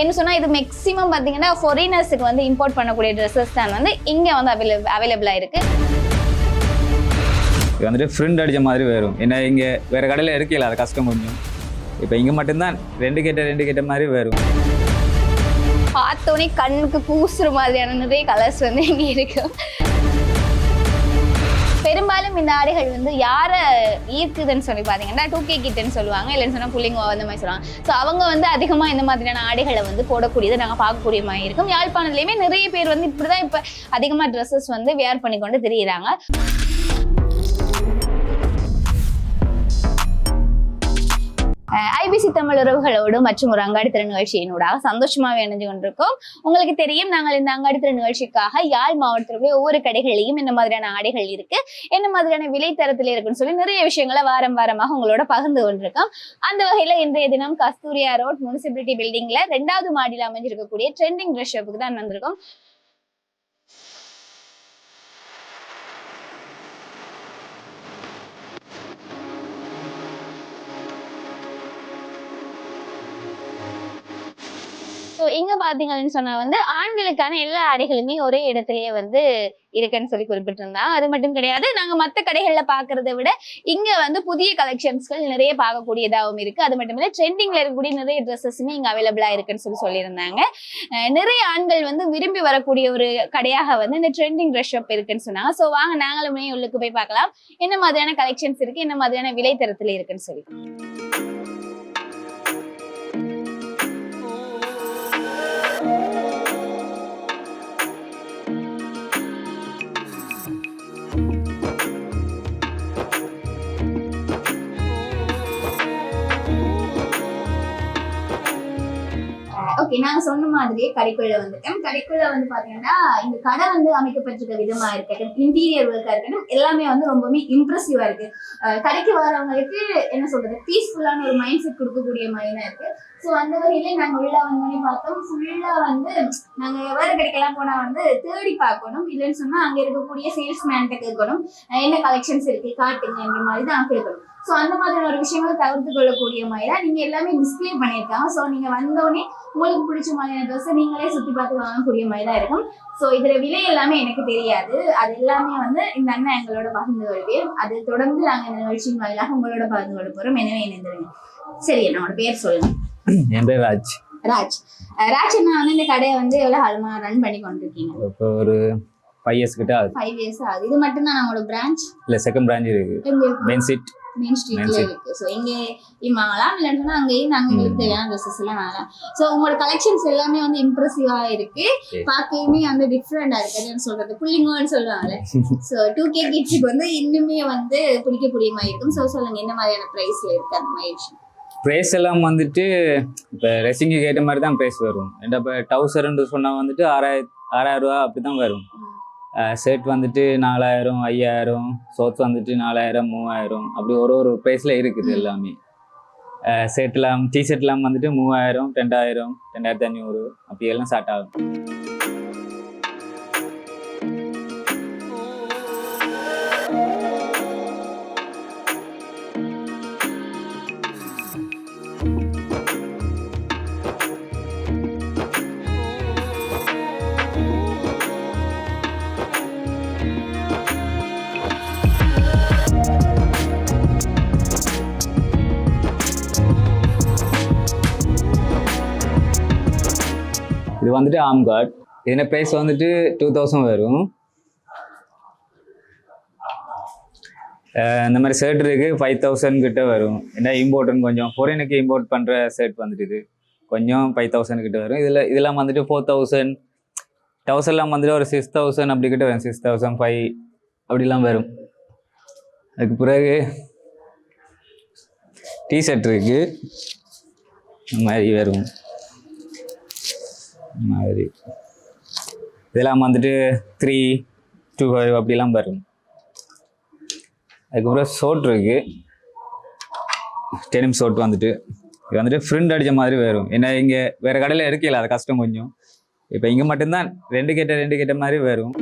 என்ன சொன்னால் இது மேக்ஸிமம் பார்த்தீங்கன்னா ஃபாரினர்ஸுக்கு வந்து இம்போர்ட் பண்ணக்கூடிய ட்ரெஸ்ஸஸ் தான் வந்து இங்கே வந்து அவைலபிள் அவைலபிளாக இருக்குது இது வந்துட்டு ஃப்ரிண்ட் அடித்த மாதிரி வரும் ஏன்னா இங்கே வேறு கடையில் இருக்கல அது கஷ்டம் கொஞ்சம் இப்போ இங்கே மட்டும்தான் ரெண்டு கேட்ட ரெண்டு கேட்ட மாதிரி வரும் பார்த்தோன்னே கண்ணுக்கு கூசுற மாதிரியான நிறைய கலர்ஸ் வந்து இங்கே இருக்கு. பெரும்பாலும் இந்த ஆடைகள் வந்து யாரை ஈர்க்குதுன்னு சொல்லி பார்த்தீங்கன்னா டூ கே கிட்டுன்னு சொல்லுவாங்க. இல்லைன்னு சொன்னால் புள்ளிங்க அந்த மாதிரி சொல்லுவாங்க. ஸோ அவங்க வந்து அதிகமாக இந்த மாதிரியான ஆடைகளை வந்து போடக்கூடியதை நாங்கள் பார்க்கக்கூடிய மாதிரி இருக்கும். யாழ்ப்பாணத்துலேயுமே நிறைய பேர் வந்து இப்படி தான் இப்போ அதிகமாக ட்ரெஸ்ஸஸ் வந்து வேர் பண்ணி கொண்டு தெரியுறாங்க. ஐபிசி தமிழ் உறவுகளோடு மற்றும் ஒரு அங்காடி திறன் நிகழ்ச்சியினூடாக சந்தோஷமாக இணைஞ்சு கொண்டிருக்கோம். உங்களுக்கு தெரியும் நாங்கள் இந்த அங்காடி திறன் நிகழ்ச்சிக்காக யாழ் மாவட்டத்திலுடைய ஒவ்வொரு கடைகளிலையும் என்ன மாதிரியான ஆடைகள் இருக்கு என்ன மாதிரியான விலை தரத்தில் இருக்குன்னு சொல்லி நிறைய விஷயங்களை வாரம் வாரமாக உங்களோட பகிர்ந்து கொண்டிருக்கோம். அந்த வகையில இன்றைய தினம் கஸ்தூரியா ரோட் முனிசிபாலிட்டி பில்டிங்ல ரெண்டாவது மாடியில் அமைஞ்சிருக்கக்கூடிய ட்ரெண்டிங் ட்ரெஸ் ஷாப்புக்கு தான் வந்திருக்கோம். இங்க பாத்தீங்கன்னு சொன்னா வந்து ஆண்களுக்கான எல்லா ஆடைகளுமே ஒரே இடத்துலயே வந்து இருக்குன்னு சொல்லி குறிப்பிட்டிருந்தாங்க அது மட்டும் கிடையாது. நாங்க மத்த கடைகள்ல பாக்குறதை விட இங்க வந்து புதிய கலெக்ஷன்ஸ்கள் நிறைய பார்க்கக்கூடியதாகவும் இருக்கு. அது மட்டும் இல்ல ட்ரெண்டிங்ல இருக்கக்கூடிய நிறைய ட்ரெஸ்ஸஸுமே இங்க அவைலபிளா இருக்குன்னு சொல்லி சொல்லியிருந்தாங்க. நிறைய ஆண்கள் வந்து விரும்பி வரக்கூடிய ஒரு கடையாக வந்து இந்த ட்ரெண்டிங் ட்ரெஸ் ஷாப் இருக்குன்னு சொன்னாங்க. ஸோ வாங்க நாங்களுமே உள்ளுக்கு போய் பார்க்கலாம். என்ன மாதிரியான கலெக்ஷன்ஸ் இருக்கு? என்ன மாதிரியான விலை தரத்துல இருக்குன்னு சொல்லி. நாங்க சொன்ன மாதிரியே கடைக்குள்ள வந்துட்டோம். கடைக்குள்ள வந்து பாத்தீங்கன்னா இந்த கடை வந்து அமைக்கப்பட்டிருக்க விதமா இருக்கட்டும் இன்டீரியர் ஒர்க்கா இருக்கட்டும் எல்லாமே வந்து ரொம்பவுமே இம்ப்ரெசிவா இருக்கு. கடைக்கு வரவங்களுக்கு என்ன சொல்றது பீஸ்ஃபுல்லான ஒரு மைண்ட் செட் கொடுக்கக்கூடிய மாதிரி தான் இருக்கு. ஸோ அந்த வகையில நாங்க உள்ள வந்தோடனே பார்த்தோம். ஃபுல்லா வந்து நாங்க வேற கடைக்கெல்லாம் போனா வந்து தேடி பார்க்கணும். இல்லைன்னு சொன்னா அங்க இருக்கக்கூடிய சேல்ஸ்மேன்கிட்ட கேட்கணும். என்ன கலெக்ஷன்ஸ் இருக்கு காட்டுங்கன்ற மாதிரி தான் கேட்கணும். ஸோ அந்த மாதிரியான ஒரு விஷயங்களை தவிர்த்து கொள்ளக்கூடிய மாதிரி தான் நீங்க எல்லாமே டிஸ்ப்ளே பண்ணியிருக்காங்க. ஸோ நீங்க வந்தோடனே உங்களுக்கு பிடிச்ச மாதிரியான ட்ரெஸ்ஸை நீங்களே சுற்றி பார்த்து வாங்கக்கூடிய மாதிரி தான் இருக்கும். ஸோ இதுல விலை எல்லாமே எனக்கு தெரியாது. அது எல்லாமே வந்து இந்த அண்ணன் எங்களோட பகிர்ந்து கொள்வேன் அது தொடர்ந்து நாங்கள் இந்த நிகழ்ச்சியின் வாயிலாக உங்களோட பகிர்ந்து கொள்ள போறோம். எனவே இணைந்துருங்க சரி என்னோட பேர் சொல்லுங்க. என் பேர் ராஜ். ராஜ். ராஜ் அண்ணா வந்து இந்த கடையை வந்து எவ்வளவு காலமா ரன் பண்ணி கொண்டிருக்கீங்க? இப்போ ஒரு ஃபைவ் இயர்ஸ் கிட்ட ஆகுது. ஃபைவ் இயர்ஸ் ஆகுது. இது மட்டும் தான் நம்மளோட பிரான்ச் இல்லை செகண்ட் பிரான்ச் இருக்கு. எங்க மெயின் ஸ்ட்ரீட்ல. இருக்கு. ஸோ இங்கே வாங்கலாம் இல்லைன்னு சொன்னா அங்கேயும் நாங்க எங்களுக்கு தேவையான ட்ரெஸ்ஸஸ் எல்லாம் வாங்கலாம் ஸோ உங்களோட கலெக்ஷன்ஸ் எல்லாமே வந்து இம்ப்ரெசிவா இருக்கு. பார்க்கவே வந்து டிஃப்ரெண்டா இருக்கு. என்னன்னு சொல்றது? புள்ளிங்கோன்னு சொல்லுவாங்கல்ல. ஸோ டூ கே கிட்ஸுக்கு வந்து இன்னுமே வந்து பிடிக்கக்கூடிய மாதிரி இருக்கும். ஸோ சொல்லுங்க என்ன மாதிரியான ப்ரைஸ்ல இருக்கு அந்த மாதிரி விஷயம்? ப்ரைஸ் எல்லாம் வந்துட்டு இப்போ ரெசிங்க்கு ஏற்ற மாதிரி தான் ப்ரைஸ் வரும். இப்போ டவுசர்ன்னு சொன்னால் வந்துட்டு ஆறாயிரம் ஆறாயிரம் ரூபா அப்படி தான் வரும். ஷர்ட் வந்துட்டு நாலாயிரம் ஐயாயிரம் ஷோர்ட்ஸ் வந்துட்டு நாலாயிரம் மூவாயிரம் அப்படி ஒரு ஒரு ப்ரைஸில் இருக்குது எல்லாமே. ஷர்ட்லாம் டிஷர்ட்லாம் வந்துட்டு மூவாயிரம் ரெண்டாயிரம் ரெண்டாயிரத்தி அஞ்சூறு அப்படி எல்லாம் ஸ்டார்ட் ஆகும். இது வந்துட்டு ஆம் கார்ட் இதோட ப்ரைஸ் வந்துட்டு டூ தௌசண்ட் வரும். இந்த மாதிரி ஷர்ட் இருக்குது ஃபைவ் தௌசண்ட் கிட்ட வரும். ஏன்னா இம்போர்ட்னு கொஞ்சம் ஃபோரினுக்கு இம்போர்ட் பண்ணுற ஷர்ட் வந்துட்டு இது. கொஞ்சம் ஃபைவ் தௌசண்ட் கிட்ட வரும். இதில் இதெல்லாம் வந்துட்டு ஃபோர் தௌசண்ட் தௌசண்ட்லாம் வந்துட்டு ஒரு சிக்ஸ் தௌசண்ட் அப்படி கிட்ட வரும். சிக்ஸ் தௌசண்ட் ஃபைவ் அப்படிலாம் வரும். அதுக்கு பிறகு டிஷர்ட் இருக்குது இந்த மாதிரி வரும். மாதிரி. இதெல்லாம் வந்துட்டு த்ரீ டூ ஃபைவ் அப்படிலாம் வரும் அதுக்கப்புறம் சோட் இருக்கு. டெனிம் சோட் வந்துட்டு. இது வந்துட்டு ஃப்ரிண்ட் அடித்த மாதிரி வரும் ஏன்னா இங்கே வேறு கடையில் இருக்கல அது கஷ்டம் கொஞ்சம். இப்போ இங்கே மட்டும்தான் ரெண்டு கேட்ட ரெண்டு கேட்ட மாதிரி வரும்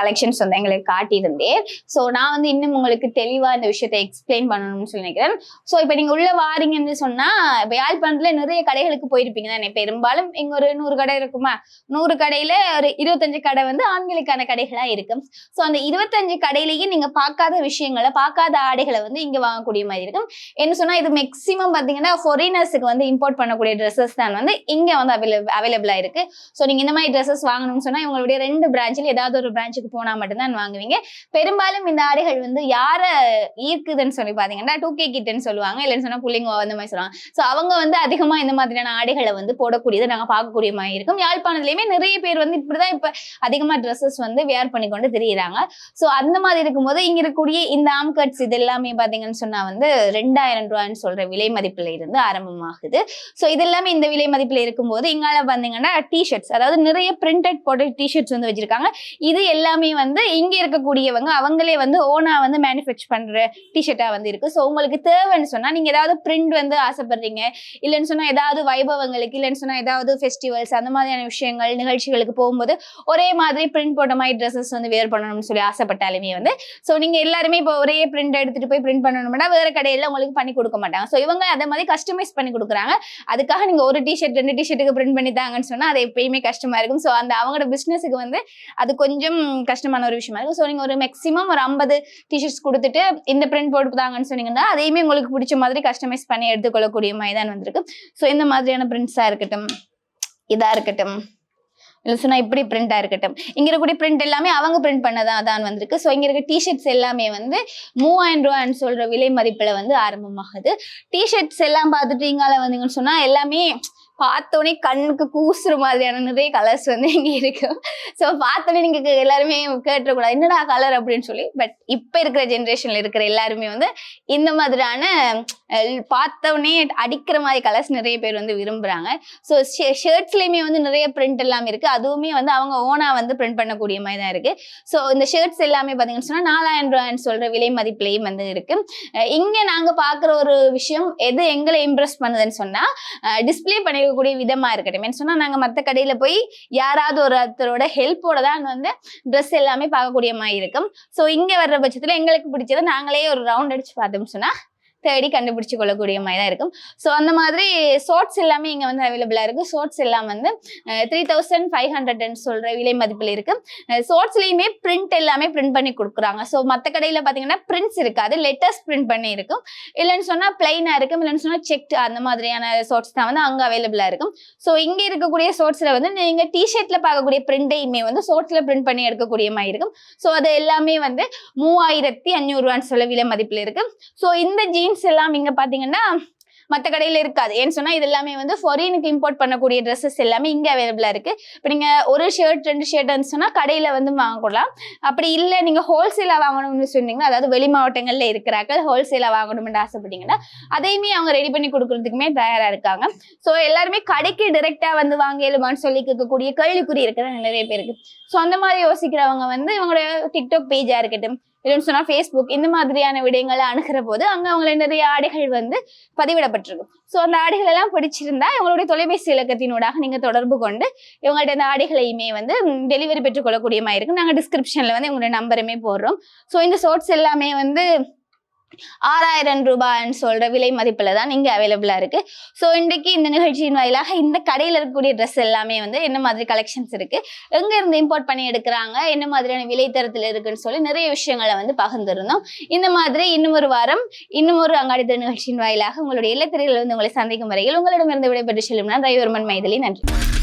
கலெக்ஷன்ஸ் வந்து எங்களுக்கு காட்டியிருந்தேன் ஸோ நான் வந்து இன்னும் உங்களுக்கு தெளிவாக இந்த விஷயத்தை எக்ஸ்பிளைன் பண்ணணும்னு சொல்லி நினைக்கிறேன். ஸோ இப்போ நீங்க உள்ள வாரீங்கன்னு சொன்னா இப்போ யாழ்ப்பாணத்தில் நிறைய கடைகளுக்கு போயிருப்பீங்க தானே? பெரும்பாலும் இங்க ஒரு நூறு கடை இருக்குமா? நூறு கடையில ஒரு இருபத்தஞ்சு கடை வந்து ஆண்களுக்கான கடைகளா இருக்கும். ஸோ அந்த இருபத்தஞ்சு கடையிலேயே நீங்க பார்க்காத விஷயங்களை பார்க்காத ஆடைகளை வந்து இங்க வாங்கக்கூடிய மாதிரி இருக்கும். என்ன சொன்னா இது மேக்ஸிமம் பாத்தீங்கன்னா ஃபாரினர்ஸுக்கு வந்து இம்போர்ட் பண்ணக்கூடிய ட்ரெஸ்ஸஸ் தான் வந்து இங்க வந்து அவைலபிள் அவைலபிளா இருக்கு. ஸோ நீங்க இந்த மாதிரி ட்ரெஸ்ஸஸ் வாங்கணும்னு சொன்னா இவங்களுடைய ரெண்டு பிரான்ச்சில் ஏதாவது ஒரு பிரான்ச்சுக்கு போனா மட்டும்தான் வாங்குவீங்க. பெரும்பாலும் இந்த ஆடைகள் வந்து யார ஈர்க்குதுன்னு சொல்லி பாத்தீங்கன்னா டூ கே கிட்னு சொல்லுவாங்க. இல்லைன்னு சொன்னா புள்ளிங்க அந்த மாதிரி சொல்லுவாங்க. ஸோ அவங்க வந்து அதிகமா இந்த மாதிரியான ஆடைகளை வந்து போடக்கூடியதை நாங்க பார்க்கக்கூடிய மாதிரி இருக்கும். யாழ்ப்பாணத்துலயுமே நிறைய பேர் வந்து இப்படிதான் இப்ப அதிகமா ட்ரெஸ்ஸஸ் வந்து வேர் பண்ணிக்கொண்டு தெரியுறாங்க. ஸோ அந்த மாதிரி இருக்கும்போது இங்க இருக்கக்கூடிய இந்த ஆம்கட்ஸ் இது எல்லாமே பாத்தீங்கன்னு சொன்னா வந்து ரெண்டாயிரம் ரூபான்னு சொல்ற விலை மதிப்புல இருந்து ஆரம்பமாகுது. ஸோ இது எல்லாமே இந்த விலை மதிப்புல இருக்கும்போது இங்கால பாத்தீங்கன்னா டிஷர்ட்ஸ் அதாவது நிறைய பிரிண்டட் போட்ட டிஷர்ட்ஸ் வந்து வச்சிருக்காங்க. இது எல்லாமே எல்லாமே வந்து இங்க இருக்கக்கூடியவங்க அவங்களே வந்து ஓனா வந்து மேனுஃபேக்சர் பண்ற டிஷர்ட்டா வந்து இருக்கு. ஸோ உங்களுக்கு தேவைன்னு சொன்னா நீங்க ஏதாவது பிரிண்ட் வந்து ஆசைப்படுறீங்க. இல்லைன்னு சொன்னா ஏதாவது வைபவங்களுக்கு இல்லைன்னு சொன்னா ஏதாவது ஃபெஸ்டிவல்ஸ் அந்த மாதிரியான விஷயங்கள் நிகழ்ச்சிகளுக்கு போகும்போது ஒரே மாதிரி பிரிண்ட் போட்ட மாதிரி ட்ரெஸ்ஸஸ் வந்து வேர் பண்ணணும்னு சொல்லி ஆசைப்பட்டாலுமே வந்து ஸோ நீங்க எல்லாருமே இப்போ ஒரே பிரிண்ட் எடுத்துட்டு போய் பிரிண்ட் பண்ணணும்னா வேற கடையில உங்களுக்கு பண்ணி கொடுக்க மாட்டாங்க. ஸோ இவங்க அதே மாதிரி கஸ்டமைஸ் பண்ணி கொடுக்குறாங்க. அதுக்காக நீங்க ஒரு டிஷர்ட் ரெண்டு டிஷர்ட்டுக்கு பிரிண்ட் பண்ணி தாங்கன்னு சொன்னா அது எப்பயுமே கஷ்டமா இருக்கும். ஸோ அந்த அவங்களோட பிசினஸுக்கு வந்து அது கொஞ்சம் கஷ்டமான ஒரு விஷயமா இருக்கும் ஸோ நீங்கள் ஒரு மேக்ஸிமம் ஒரு ஐம்பது டிஷர்ட்ஸ் கொடுத்துட்டு இந்த பிரிண்ட் போட்டு தாங்கன்னு சொன்னீங்கன்னா அதையுமே உங்களுக்கு பிடிச்ச மாதிரி கஸ்டமைஸ் பண்ணி எடுத்துக்கொள்ளக்கூடிய மாதிரி தான் வந்திருக்கு. ஸோ இந்த மாதிரியான பிரிண்ட்ஸாக இருக்கட்டும் இதாக இருக்கட்டும் இல்லை சொன்னால் இப்படி பிரிண்டாக இருக்கட்டும். இங்கே இருக்கக்கூடிய பிரிண்ட் எல்லாமே அவங்க பிரிண்ட் பண்ணதான் தான் வந்திருக்கு. ஸோ இங்கே இருக்க டிஷர்ட்ஸ் எல்லாமே வந்து மூவாயிரம் ரூபான்னு சொல்கிற விலை மதிப்பில் வந்து ஆரம்பமாகுது. டிஷர்ட்ஸ் எல்லாம் பார்த்துட்டு இங்கால வந்தீங்கன்னு சொன்னால் எல்லாமே பார்த்தோன்னே கண்ணுக்கு கூசுற மாதிரியான நிறைய கலர்ஸ் வந்து இங்கே இருக்கு. ஸோ பார்த்தோன்னே நீங்கள் எல்லாருமே கேட்டுறக்கூடாது என்னடா கலர் அப்படின்னு சொல்லி பட் இப்போ இருக்கிற ஜென்ரேஷனில் இருக்கிற எல்லாருமே வந்து இந்த மாதிரியான பார்த்தோன்னே அடிக்கிற மாதிரி கலர்ஸ் நிறைய பேர் வந்து விரும்புகிறாங்க ஸோ ஷர்ட்ஸ்லேயுமே வந்து நிறைய பிரிண்ட் எல்லாம் இருக்குது அதுவுமே வந்து அவங்க ஓனாக வந்து பிரிண்ட் பண்ணக்கூடிய மாதிரி தான் இருக்குது ஸோ இந்த ஷர்ட்ஸ் எல்லாமே பார்த்தீங்கன்னு சொன்னால் நாலாயிரம் ரூபாய்ன்னு சொல்கிற விலை மதிப்புலையும் வந்து இருக்குது இங்கே நாங்கள் பார்க்குற ஒரு விஷயம் எது எங்களை இம்ப்ரெஸ் பண்ணுதுன்னு சொன்னால் டிஸ்பிளே பண்ணி பண்ணிருக்கக்கூடிய விதமா இருக்கட்டும். சொன்னா நாங்க மத்த கடையில போய் யாராவது ஒருத்தரோட ஹெல்ப்போட தான் வந்து ட்ரெஸ் எல்லாமே பார்க்கக்கூடிய மாதிரி இருக்கும். ஸோ இங்க வர்ற பட்சத்துல எங்களுக்கு பிடிச்சதை நாங்களே ஒரு ரவுண்ட் அடிச்சு பார்த்தோம்னு சொன்னா தேடி கண்டுபிடிச்சு கொள்ளக்கூடிய மாதிரி தான் இருக்கும். ஸோ அந்த மாதிரி ஷார்ட்ஸ் எல்லாமே இங்கே வந்து அவைலபிளாக இருக்கு. ஷார்ட்ஸ் எல்லாம் வந்து த்ரீ தௌசண்ட் ஃபைவ் ஹண்ட்ரட்னு சொல்கிற விலை மதிப்பில் இருக்கு. ஷார்ட்ஸ்லேயுமே பிரிண்ட் எல்லாமே பிரிண்ட் பண்ணி கொடுக்குறாங்க. ஸோ மற்ற கடையில் பார்த்தீங்கன்னா பிரிண்ட்ஸ் இருக்காது. லெட்டர்ஸ் பிரிண்ட் பண்ணி இருக்கும். இல்லைன்னு சொன்னால் பிளைனாக இருக்கும். இல்லைன்னு சொன்னால் செக் அந்த மாதிரியான ஷார்ட்ஸ் தான் வந்து அங்கே அவைலபிளாக இருக்கும். ஸோ இங்கே இருக்கக்கூடிய ஷார்ட்ஸில் வந்து நீங்கள் டிஷர்ட்டில் பார்க்கக்கூடிய பிரிண்டையுமே வந்து ஷார்ட்ஸில் பிரிண்ட் பண்ணி எடுக்கக்கூடிய மாதிரி இருக்கும். ஸோ அது எல்லாமே வந்து மூவாயிரத்தி அஞ்சூறுவான்னு சொல்ல விலை மதிப்பில் இருக்கு. ஸோ இந்த ஜீன்ஸ் எல்லாம் இங்கே பார்த்தீங்கன்னா மற்ற கடையில் இருக்காது. ஏன்னு சொன்னால் இது எல்லாமே வந்து ஃபாரினுக்கு இம்போர்ட் பண்ணக்கூடிய ட்ரெஸ்ஸஸ் எல்லாமே இங்கே அவைலபிளாக இருக்கு. இப்போ நீங்கள் ஒரு ஷர்ட் ரெண்டு ஷர்ட்னு சொன்னால் கடையில் வந்து வாங்கலாம். அப்படி இல்லை நீங்கள் ஹோல்சேலாக வாங்கணும்னு சொன்னீங்கன்னா அதாவது வெளி மாவட்டங்களில் இருக்கிறார்கள் ஹோல்சேலாக வாங்கணும்னு ஆசைப்பட்டீங்கன்னா அதையுமே அவங்க ரெடி பண்ணி கொடுக்கறதுக்குமே தயாராக இருக்காங்க. ஸோ எல்லாருமே கடைக்கு டிரெக்டாக வந்து வாங்கலுமான்னு சொல்லி கேட்கக்கூடிய கேள்விக்குறி இருக்கிற நிறைய பேருக்கு ஸோ அந்த மாதிரி யோசிக்கிறவங்க வந்து இவங்களோட டிக்டாக் பேஜாக இருக்கட்டும் இல்லைன்னு சொன்னா ஃபேஸ்புக் இந்த மாதிரியான விடயங்களை அணுகிற போது அங்க அவங்கள நிறைய ஆடைகள் வந்து பதிவிடப்பட்டிருக்கும் ஸோ அந்த ஆடைகள் எல்லாம் பிடிச்சிருந்தா இவங்களுடைய தொலைபேசி இலக்கத்தினூடாக நீங்க தொடர்பு கொண்டு இவங்கள்ட்ட அந்த ஆடைகளையுமே வந்து டெலிவரி பெற்றுக்கொள்ளக்கூடிய மாதிரி இருக்கும் நாங்க டிஸ்கிரிப்ஷன்ல வந்து உங்களுடைய நம்பருமே போடுறோம். ஸோ இந்த ஷார்ட்ஸ் எல்லாமே வந்து ஆறாயிரம் ரூபாய்ன்னு சொல்ற விலை மதிப்பில் தான் இங்கே அவைலபிளா இருக்கு. ஸோ இன்றைக்கு இந்த நிகழ்ச்சியின் வாயிலாக இந்த கடையில் இருக்கக்கூடிய ட்ரெஸ் எல்லாமே வந்து என்ன மாதிரி கலெக்ஷன்ஸ் இருக்கு எங்க இருந்து இம்போர்ட் பண்ணி எடுக்கிறாங்க என்ன மாதிரியான விலை தரத்தில் இருக்குன்னு சொல்லி நிறைய விஷயங்களை வந்து பகிர்ந்திருந்தோம். இந்த மாதிரி இன்னும் ஒரு வாரம் இன்னும் ஒரு அங்காடி திரு நிகழ்ச்சியின் வாயிலாக உங்களுடைய இல்லத்திரையில் வந்து உங்களை சந்திக்கும் வரையில் உங்களிடமிருந்து விடைபெற்று செல்லும் நான் ரவிவர்மன் மைதிலி. நன்றி.